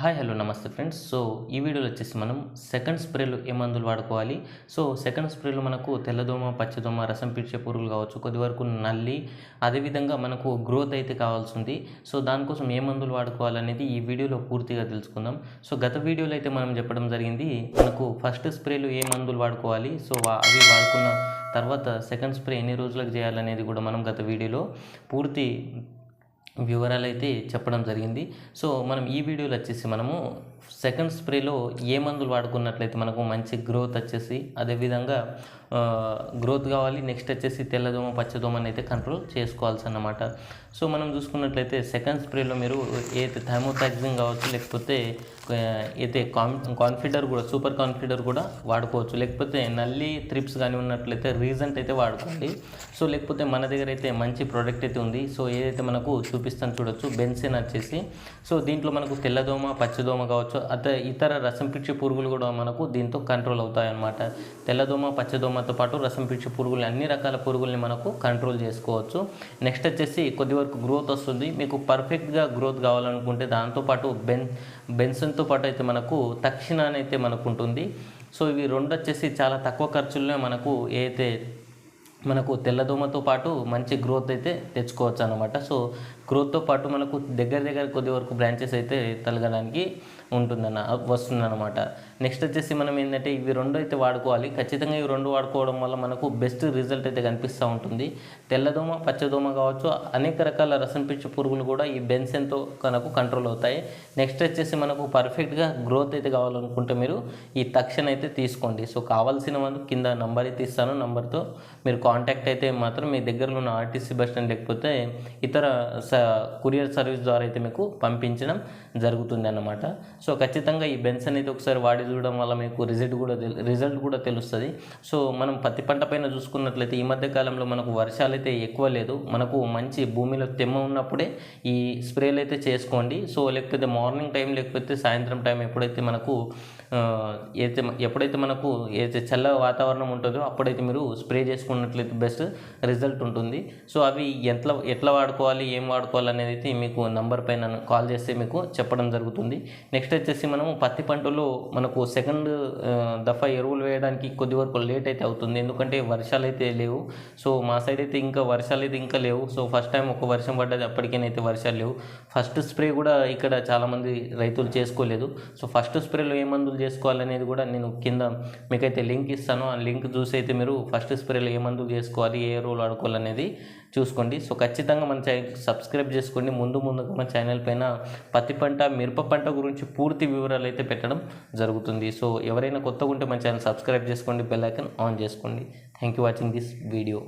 Hi hello నమస్తే friends. So ఈ వీడియోలో వచ్చేసి మనం సెకండ్ స్ప్రేలు ఏ మందులు వాడుకోవాలి? సో సెకండ్ స్ప్రేలో మనకు తెల్లదోమ పచ్చదోమ రసం పీడ్చే పురుగులు కావచ్చు కొద్ది వరకు నల్లి అదేవిధంగా మనకు గ్రోత్ అయితే కావాల్సి ఉంది. సో దానికోసం ఏ మందులు వాడుకోవాలనేది ఈ వీడియోలో పూర్తిగా తెలుసుకుందాం. సో గత వీడియోలో అయితే మనం చెప్పడం జరిగింది మనకు ఫస్ట్ స్ప్రేలు ఏ మందులు వాడుకోవాలి? సో అవి వాడుకున్న తర్వాత సెకండ్ స్ప్రే ఎన్ని రోజులకు చేయాలనేది కూడా మనం గత వీడియోలో పూర్తి వివరాలు అయితే చెప్పడం జరిగింది. సో మనం ఈ వీడియోలో వచ్చేసి మనము సెకండ్ స్ప్రేలో ఏ మందులు వాడుకున్నట్లయితే మనకు మంచి గ్రోత్ వచ్చేసి అదేవిధంగా గ్రోత్ కావాలి నెక్స్ట్ వచ్చేసి తెల్లదోమ పచ్చదోమని అయితే కంట్రోల్ చేసుకోవాల్సి అన్నమాట సో మనం చూసుకున్నట్లయితే సెకండ్ స్ప్రేలో మీరు ఏదైతే థైమోథాక్సిన్ కావచ్చు లేకపోతే అయితే కాన్ కాన్ఫిడర్ కూడా సూపర్ కాన్ఫిడర్ కూడా వాడుకోవచ్చు. లేకపోతే నల్లి త్రిప్స్ కానీ ఉన్నట్లయితే రీజెంట్ అయితే వాడుకోండి. సో లేకపోతే మన దగ్గర అయితే మంచి ప్రోడక్ట్ అయితే ఉంది. సో ఏదైతే మనకు చూపిస్తాను చూడొచ్చు బెన్సెన్ వచ్చేసి. సో దీంట్లో మనకు తెల్లదోమ పచ్చదోమ కావచ్చు అత ఇతర రసం పిచ్చి పురుగులు కూడా మనకు దీంతో కంట్రోల్ అవుతాయి అన్నమాట తెల్లదోమ పచ్చదోమతో పాటు రసం పిచ్చి పురుగులు అన్ని రకాల పురుగుల్ని మనకు కంట్రోల్ చేసుకోవచ్చు. నెక్స్ట్ వచ్చేసి కొద్ది వరకు గ్రోత్ వస్తుంది. మీకు పర్ఫెక్ట్గా గ్రోత్ కావాలనుకుంటే దాంతోపాటు బెన్ బెన్సన్తో పాటు అయితే మనకు తక్షణ అయితే మనకు ఉంటుంది. సో ఇవి రెండు వచ్చేసి చాలా తక్కువ ఖర్చుల్లోనే మనకు ఏదైతే మనకు తెల్లదోమతో పాటు మంచి గ్రోత్ అయితే తెచ్చుకోవచ్చు అనమాట సో గ్రోత్తో పాటు మనకు దగ్గర దగ్గర కొద్ది వరకు బ్రాంచెస్ అయితే తలగడానికి ఉంటుందన్న వస్తుందన్నమాట. నెక్స్ట్ వచ్చేసి మనం ఏంటంటే ఇవి రెండు అయితే వాడుకోవాలి. ఖచ్చితంగా ఇవి రెండు వాడుకోవడం వల్ల మనకు బెస్ట్ రిజల్ట్ అయితే కనిపిస్తూ ఉంటుంది. తెల్లదోమ పచ్చదోమ కావచ్చు అనేక రకాల రసం పిచ్చి పురుగులు కూడా ఈ బెన్సెన్తో మనకు కంట్రోల్ అవుతాయి. నెక్స్ట్ వచ్చేసి మనకు పర్ఫెక్ట్గా గ్రోత్ అయితే కావాలనుకుంటే మీరు ఈ తక్షణ అయితే తీసుకోండి. సో కావాల్సిన వాళ్ళు కింద నంబర్ అయితే ఇస్తాను. నంబర్తో మీరు కాంటాక్ట్ అయితే మాత్రం మీ దగ్గరలో ఉన్న ఆర్టీసీ బస్ స్టాండ్ లేకపోతే ఇతర స కొరియర్ సర్వీస్ ద్వారా అయితే మీకు పంపించడం జరుగుతుంది అన్నమాట సో ఖచ్చితంగా ఈ బెన్స్ అనేది ఒకసారి వాడి చూడడం వల్ల మీకు రిజల్ట్ కూడా రిజల్ట్ కూడా తెలుస్తుంది. సో మనం పత్తి పంట పైన చూసుకున్నట్లయితే ఈ మధ్య కాలంలో మనకు వర్షాలు అయితే ఎక్కువ లేదు. మనకు మంచి భూమిలో తెమ్మ ఉన్నప్పుడే ఈ స్ప్రేలు అయితే చేసుకోండి. సో లేకపోతే మార్నింగ్ టైం లేకపోతే సాయంత్రం టైం ఎప్పుడైతే మనకు ఏదైతే ఎప్పుడైతే మనకు ఏదైతే చల్ల వాతావరణం ఉంటుందో అప్పుడైతే మీరు స్ప్రే చేసుకున్నట్లయితే బెస్ట్ రిజల్ట్ ఉంటుంది. సో అవి ఎంత ఎట్లా వాడుకోవాలి ఏం వాడుకోవాలి అనేది అయితే మీకు నంబర్ పైన కాల్ చేస్తే మీకు చెప్పడం జరుగుతుంది. నెక్స్ట్ వచ్చేసి మనము పత్తి పంటలో మనకు సెకండ్ దఫా ఎరువులు వేయడానికి కొద్ది వరకు లేట్ అయితే అవుతుంది. ఎందుకంటే వర్షాలు అయితే లేవు. సో మా సైడ్ అయితే ఇంకా వర్షాలు అయితే ఇంకా లేవు. సో ఫస్ట్ టైం ఒక వర్షం పడ్డది అప్పటికేనైతే వర్షాలు లేవు. ఫస్ట్ స్ప్రే కూడా ఇక్కడ చాలామంది రైతులు చేసుకోలేదు. సో ఫస్ట్ స్ప్రేలో ఏ మందులు చేసుకోవాలనేది కూడా నేను కింద మీకైతే లింక్ ఇస్తాను. ఆ లింక్ చూసి అయితే మీరు ఫస్ట్ స్ప్రేలో ఏ మందులు చేసుకోవాలి ఏ ఎరువులు వాడుకోవాలనేది చూసుకోండి. సో ఖచ్చితంగా మన ఛానల్ సబ్స్క్రైబ్ చేసుకోండి. ముందు ముందుగా మన ఛానల్ పైన పత్తి పంట మిరప పంట గురించి పూర్తి వివరాలు అయితే పెట్టడం జరుగుతుంది. సో ఎవరైనా కొత్తగా ఉంటే మన ఛానల్ సబ్స్క్రైబ్ చేసుకోండి. బెల్ ఐకన్ ఆన్ చేసుకోండి. Thank you watching this video